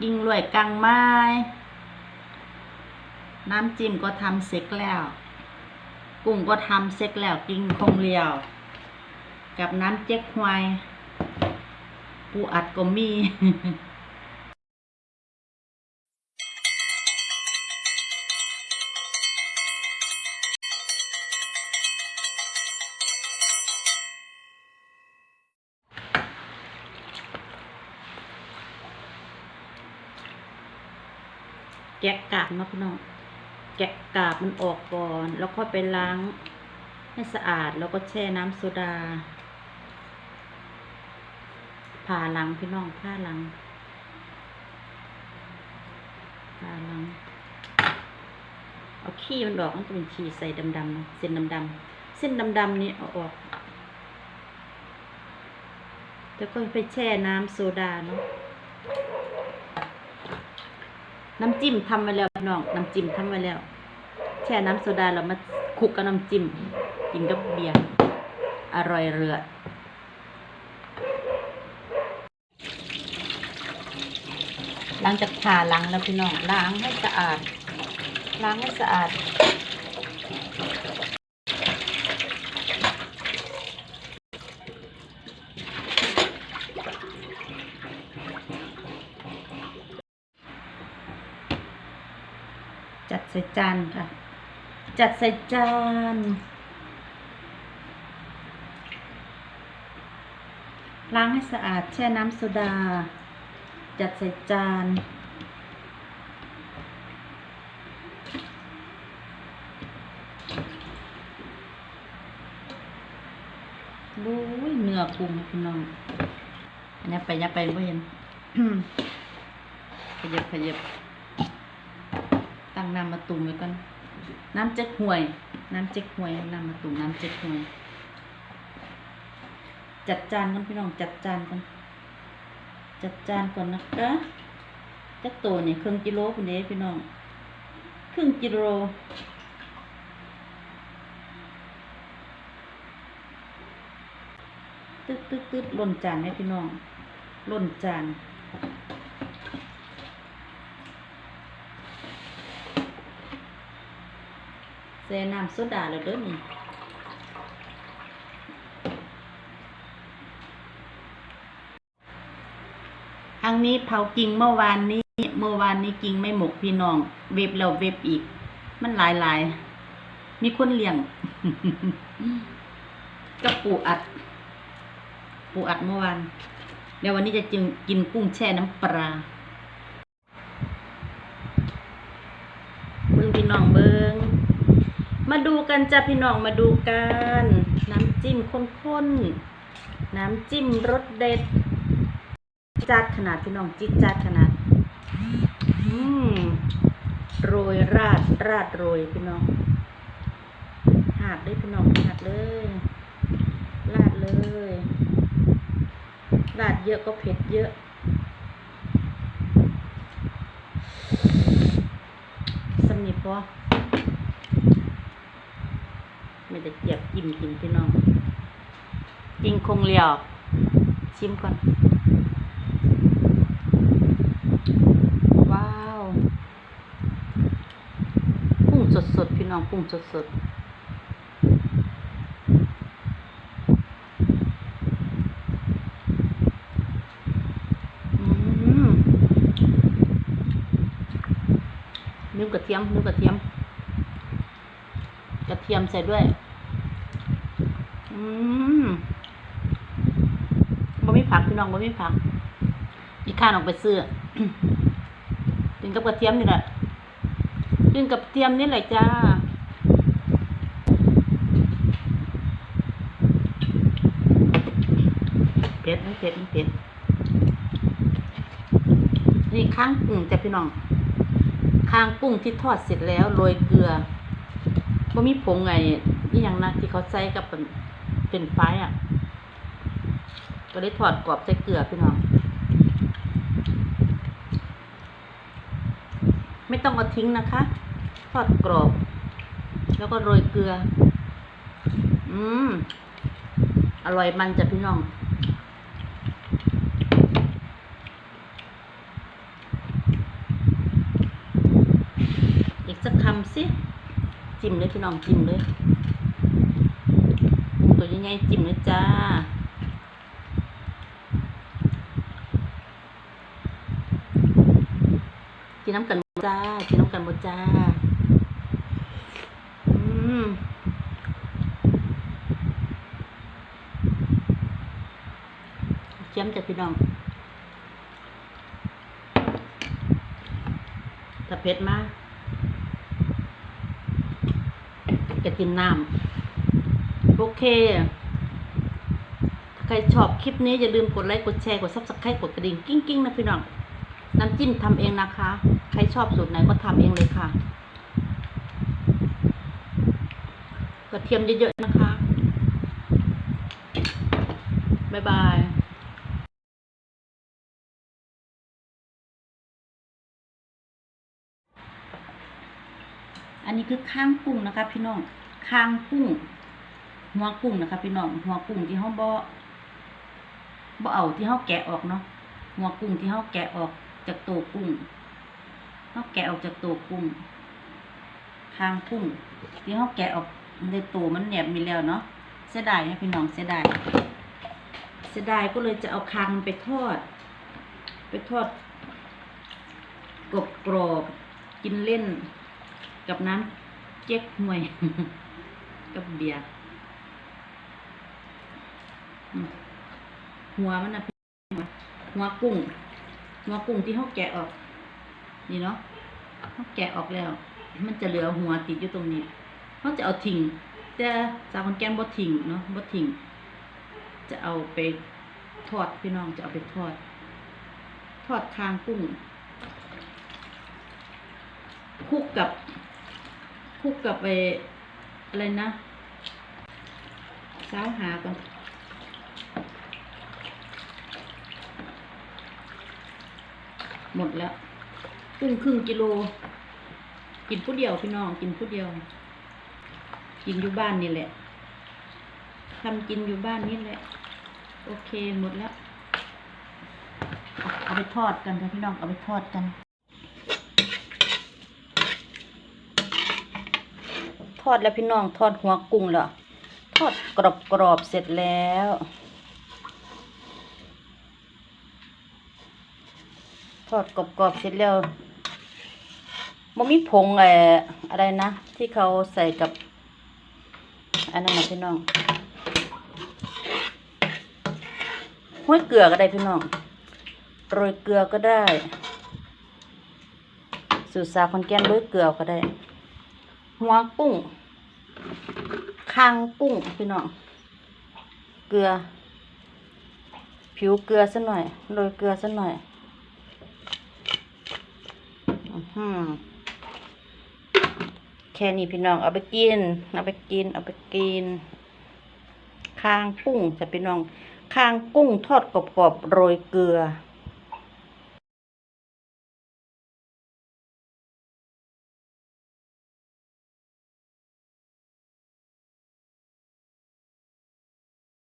กิ้งรวยกังไม้ น้ำจิ้มก็ทำเสร็จแล้ว กุ้งก็ทำเสร็จแล้วกิ้งคงเลียว กับน้ำเจ๊กฮวยปูอัดก็มี แกะกาบนาะพี่น้อง แกะกาบมันออกก่อน แล้วก็ไปล้างให้สะอาด แล้วก็แช่น้ำโซดา ผ่าหลังพี่น้องผ่าหลัง ผ่าหลัง เอาขี้มันออกมันจะเป็นขี้ใส่ดำๆนะเส้นดำๆเส้นดำๆนี่เอาออก แล้วก็ไปแช่น้ำโซดาเนาะ น้ำจิ้มทำไว้แล้วพี่น้องน้ำจิ้มทำไว้แล้ว แช่น้ำโซดาเรามาคลุกกับน้ำจิ้มกินกับเบียร์อร่อยเรือดหลังจากผ่าล้างแล้วพี่น้องล้างให้สะอาด ล้างให้สะอาด ใส่จานค่ะ จัดใส่จานล้างให้สะอาดแช่น้ำโซดา จัดใส่จานดูเนื้อกุ้งนะพี่น้อง อันนี้ไปยับไปไม่เห็นขยับขยับ ตั้งน้ำมาตุ่มไว้ก่อน น้ำเจ๊กหวย น้ำเจ๊กหวย น้ำมาตุ่มน้ำเจ๊กหวย จัดจานก่อนพี่น้อง จัดจานก่อน จัดจานก่อนนะคะจักตัวนี่ยครึ่งกิโลคุณเด้พี่น้อง ครึ่งกิโลตึ๊ดตึ๊ดตึ๊ดล่นจานให้พี่น้องล่นจาน ส่น้ำโซดาแล้วเด้อนี่อันนี้เผากิ่งเมื่อวานนี้ เมื่อวานนี้กิ่งไม่หมกพี่น้อง เว็บแล้วเว็บอีก มันหลายหลายๆมีคนเลี้ยงก็ปูอัด ปูอัดเมื่อวานเดี๋ยววันนี้จะจึงกินกุ้งแช่น้ำปลาเบิ้งพี่น้องเบิ้ง มาดูกันจ้ะพี่น้องมาดูกัน น้ำจิ้มข้นๆ น้ำจิ้มรสเด็ด จัดขนาดพี่น้องจิ๊ดจัดขนาดอืมโรยราดราดโรยพี่น้องหาดได้พี่น้องหาดเลยราดเลยราดเยอะก็เผ็ดเยอะสำนิพอ ไม่ได้เจียบจิ้มกินพี่น้องจริงคงเลียวชิมก่อนว้าวกุ้งสดๆพี่น้องกุ้งสดๆอืมนิ้วกระเทียมนิ้วกระเทียม เทียมใส่ด้วย อืมบ่มีผักพี่น้องบ่มีผัก อีกข้านออกไปซื้อกินกับกระเทียมนี่แหละกินกับกระเทียมนี่แหละจ้าเผ็ดไม่เผ็ดไม่เผ็ดนี่ข้างกุ้งจ้ะพี่น้อง ข้างกุ้งที่ทอดเสร็จแล้วโรยเกลือ บ่มีผงไงนี่ยังนะที่เขาใส่กับเป็นเป็นไฟอะ ก็ได้ถอดกรอบใส่เกลือพี่น้องไม่ต้องเอาทิ้งนะคะ ทอดกรอบ แล้วก็โรยเกลือ อืม อร่อยมันจ้ะพี่น้องอีกสักคำสิ จิ้มเลยพี่น้องจิ้มเลยตัวใหญ่ๆจิ้มเลยจ้ากินน้ำกันจ้ากินน้ำกันบ่จ้าเจียมจากพี่น้องถ้าเผ็ดมาก จะกินน้ำโอเคถ้าใครชอบคลิปนี้อย่าลืมกดไลค์กดแชร์กดซับสไครต์กดกระดิ่งกิ้งกิ้งนะพี่น้องน้ำจิ้มทำเองนะคะ ใครชอบสูตรไหนก็ทำเองเลยค่ะ กระเทียมเยอะๆนะคะ บ๊ายบาย อันนี้คือข้างกุ้งนะคะพี่น้องข้างกุ้ง หัวกุ้งนะคะพี่น้อง หัวกุ้งที่เขาบ่บ่เอาที่เขาแกะออกเนาะ หัวกุ้งที่เขาแกะออกจากตัวกุ้งเขาแกะออกจากตัวกุ้งคางกุ้ง ที่เขาแกะออกในตัวมันแหนบมีแล้วเนาะ เสียดายนะพี่น้องเสียดาย เสียดายก็เลยจะเอาคางไปทอด ไปทอดกรอบกรอบกินเล่น กับน้ำเจ๊กหวย กับเบียร์หัวมันนะพี่หัวกุ้ง หัวกุ้งที่เขาแกะออก นี่เนาะเขาแกะออกแล้ว มันจะเหลือหัวติดอยู่ตรงนี้เขาจะเอาทิ้งแต่สาวคนแก้มบ่ทิ้งเนาะบ่ทิ้งจะเอาไปทอดพี่น้องจะเอาไปทอด ทอดคางกุ้งคลุกกับ คุกกับไปอะไรนะสาวหาก่อนหมดแล้วกุ้งครึ่งกิโล กินผู้เดียวพี่น้องกินผู้เดียว กินอยู่บ้านนี่แหละทำกินอยู่บ้านนี่แหละ โอเคหมดแล้ว เอาไปทอดกันค่ะพี่น้องเอาไปทอดกัน ทอดแล้วพี่น้องทอดหัวกุ้งแล้วทอดกรอบกรอบๆเสร็จแล้ว ทอดกรอบกรอบๆเสร็จแล้วมันมีผงอ่ออะไรนะ ที่เขาใส่กับ อันนั้นนะพี่น้องห้วยเกลือก็ได้พี่น้องโรยเกลือก็ได้ สูตรสาคนแก้มโรยเกลือก็ได้ หัวกุ้งคางกุ้งพี่น้อง เกลือ ผิวเกลือสักหน่อย โรยเกลือสักหน่อยอื้อหือแค่นี้พี่น้องเอาไปกิน เอาไปกิน เอาไปกิน คางกุ้งจะพี่น้อง คางกุ้งทอดกรอบๆโรยเกลือ